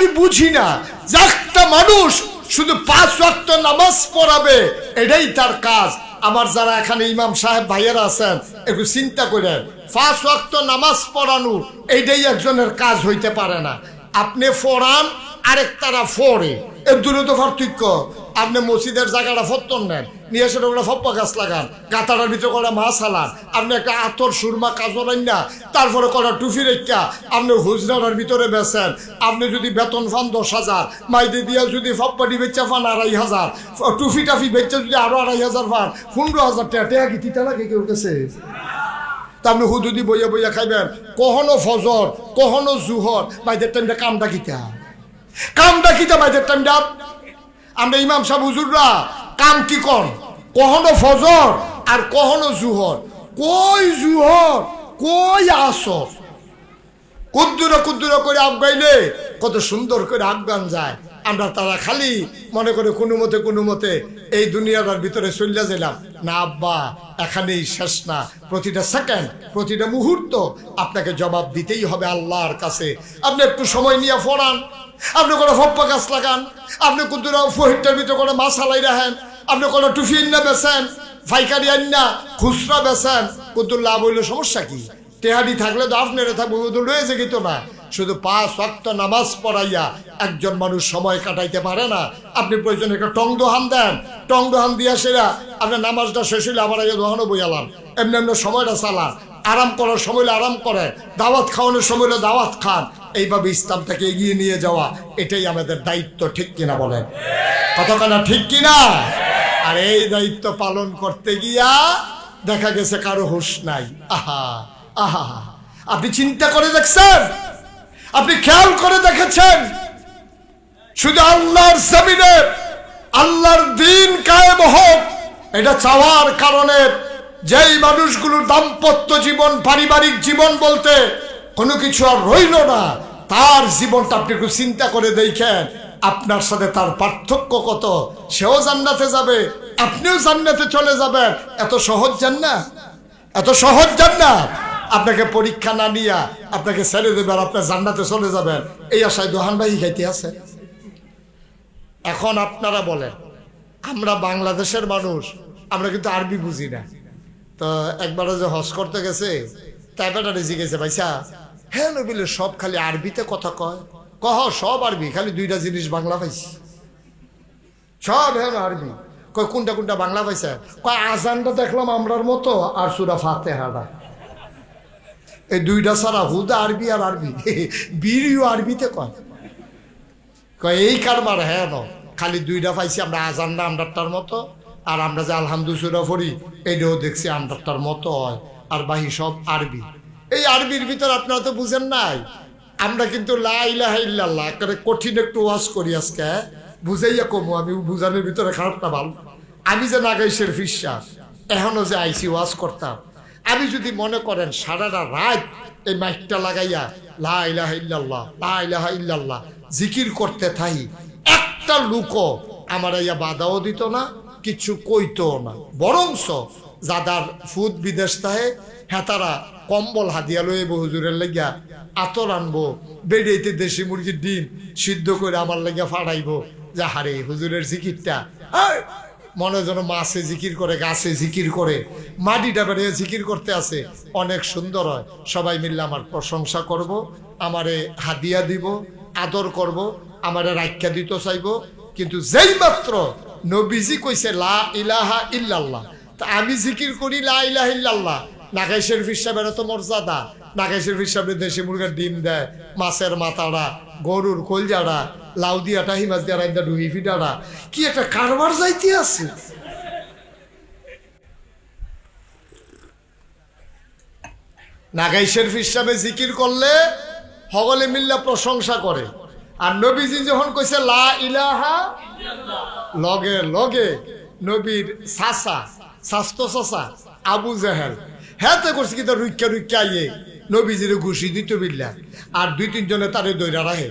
আমি বুঝি না। একটা মানুষ শুধু পাঁচ ওয়াক্ত নামাজ পড়াবে, এটাই তার কাজ। আমার যারা এখানে ইমাম সাহেব ভাইয়েরা আছেন, একটু চিন্তা করেন। পাঁচ ওয়াক্ত নামাজ পড়ানো এইটাই একজনের কাজ হইতে পারে না। আপনি ফোরান আরেক তারা ফোরে এর দূরত পার্থক্য। আপনি মসজিদের জায়গাটা ফত্তন নেন, নিয়ে এসে ওগুলো ফপ্পা গাছ লাগান গাতাটার ভিতরে করা মাছ হালান, আপনি একটা আতর, সুরমা কাজর না, তারপরে করা টুফি রেখা, আপনি হুজরার ভিতরে বেছেন, আপনি যদি বেতন ফান দশ হাজার, মাইদে দিয়া যদি ফপ্পাটি বেচা ফান আড়াই হাজার টুফি টাফি বেচে যদি আরও আড়াই হাজার ফান পনেরো হাজার টাকা, টেয়া কি লাগে কেউ কাছে? তা আপনি হুদুদি বইয়া বইয়া খাইবেন, কখনো ফজর, কখনো জুহর বাইদের টাইমটা কামটা কিতা? কামটা কিতা বাইদের টাইমটা আমরা ইমাম সাহেব, হুজুররা, কাম কি কর কখনো ফজর আর কখনো জুহর। কই জুহর? কই আসর? কুদ্দুরো কুদ্দুরো করে আবগাইলে কত সুন্দর করে আফগান যায়। আমরা তারা খালি মনে করে কোনো মতে কোনো মতে এই দুনিয়াটার ভিতরে চলিয়া গেলাম না আব্বা, এখানেই শেষ না। প্রতিটা সেকেন্ড প্রতিটা মুহূর্ত আপনাকে জবাব দিতেই হবে আল্লাহর কাছে। আপনি একটু সময় নিয়ে ফোরান আপনি কোনো ফপ্পা গাছ লাগান। আপনি কুদ্দুরা ফহিরটার ভিতরে কোনো মাছ হালাই রাখেন। আপনি কোনো টুফি না বেছেন ফাইকারি আন্না খুচরা বেছেন। কুদ্দুর লাভ হইলে সমস্যা কি? টেহারি থাকলে তো আপনার থাকবে রয়েছে কিন্তু না। শুধু পাঁচ ওয়াক্ত নামাজ পড়াইয়া একজন মানুষ সময় কাটাইতে পারে না। আপনি প্রয়োজনে একটা টং দোহান দেন। টং দোহান দিয়া সেরা আপনার নামাজটা শেষ হইলে আবার আগে দোহানও বইয়ালাম এমনি এমনি সময়টা চালান। আরাম করার সময় আরাম করে। দাওয়াত খাওয়ানোর সময় দাওয়াত খান। এইভাবে ইসলামটাকে এগিয়ে নিয়ে যাওয়া, এটাই আমাদের দায়িত্ব, ঠিক কিনা বলেন? কতখানা ঠিক কিনা? আর এই দায়িত্ব পালন করতে গিয়া দেখা গেছে কারও হুশ নাই। আহা আহা। আপনি চিন্তা করে দেখছেন? আপনি খেয়াল করে দেখেছেন? শুধু আল্লাহর জমিনে আল্লাহর দিন কায়েম হোক, এটা চাওয়ার কারণে যেই মানুষগুলোর দাম্পত্য জীবন, পারিবারিক জীবন বলতে কোনো কিছু আর রইল না, তার জীবনটা আপনি একটু চিন্তা করে দেখেন, আপনার সাথে তার পার্থক্য কত? সেও জান্নাতে যাবে, আপনিও জান্নাতে চলে যাবেন। এত সহজ জান্নাত? এত সহজ জান্নাত? আপনাকে পরীক্ষা না নিয়া আপনাকে ছেড়ে দেবে আর আপনার জান্নাতে চলে যাবেন। এই আশায় দোহান ভাই খাইতে আছে। এখন আপনারা বলেন, আমরা বাংলাদেশের মানুষ, আমরা কিন্তু আরবি বুঝি না। তো একবারে যে হজ করতে গেছে, তাই বেটা রেজি গেছে ভাইসা হ্যাঁ নবিলে, সব খালি আরবিতে কথা কয়। কহ, সব আরবি, খালি দুইটা জিনিস বাংলা পাইছি। সব হ্যাঁ আরবি। কয়, কোনটা কোনটা বাংলা পাইছে? কয়, আজানটা দেখলাম আমরার মতো আর সুরা ফাতে হাডা এই দুইটা ছাড়া হুদা আরবি আর আরবি। বিড়িও আরবিতে কয়। কয়, এই কারবার হ্যাঁ ন। খালি দুইটা পাইছি, আমরা আজানটা আমরারটার মতো, আর আমরা যে আলহামদুসুরা পড়ি, এইটাও দেখছি আমরারটার মতো হয়, আর বাহি সব আরবি। এই আরবির ভিতর আপনারা তো বুঝেন নাই। আমরা কিন্তু লাইলাহ ইল্লাল্লাহ, একেবারে কঠিন একটু ওয়াজ করি আজকে হ্যাঁ? বুঝাইয়া কমু, আমি বুঝানোর ভিতরে খারাপটা ভালো। আমি যে নাগাইশের ফিসাস এখনও যে আইসি ওয়াজ করতাম। আমি যদি মনে করেন সারাটা রাত এই মাইকটা লাগাইয়া, লা ইলাহা ইল্লাল্লাহ, লা ইলাহা ইল্লাল্লাহ, জিকির করতে থাই, একটা লুকো আমার ইয়া বাধাও দিত না, কিছু কইতো না। বরংস যাদার ফুদ বিদেশ তাহে হেতারা কম্বল হাদিয়া লয়ে হুজুরের লাগিয়া, আতর আনব বেড়েতে দেশি মুরগির ডিম সিদ্ধ করে আমার লাগিয়া ফাড়াইবো। যা হারে হুজুরের জিকিরটা। মনে যেন মাছে জিকির করে, গাছে জিকির করে, মাটিটা বেরিয়ে জিকির করতে আছে। অনেক সুন্দর হয়। সবাই মিললে আমার প্রশংসা করব, আমারে হাদিয়া দিব, আদর করব, আমারে রাখ্যা দিতে চাইব। কিন্তু যেই মাত্র নবীজি কইছে, লা ইলাহা ইল্লাল্লাহ তা আমি জিকির করি, লা ইলাহা ইল্লাল্লাহ নাগাইশের ফিসাবের তো মর্যাদা। নাগাইশের ফিসাবের দেশি মুরগার ডিম দেয়, মাছের মাথাটা গরুর কলজাড়া লাউ দিয়াটা হিমাস দিয়া রাইন্দা ডুহি ফিটাটা কি একটা কারবার যাইতে আছে? নাগাইশের ফিসাবে জিকির করলে সকলে মিল্লা প্রশংসা করে। আর নবীজি যখন কইছে, লা ইলাহা লগে লগে নবীর সাসা, স্বাস্থ্য সাসা, আবু জাহেল। হ্যাঁ তো করছে কিন্তু রুইকা রুইকা আইয়ে। নবীজিরে ঘুষি দিত বিল্লা। আর দুই তিনজনে তারে দৈরা রাখে।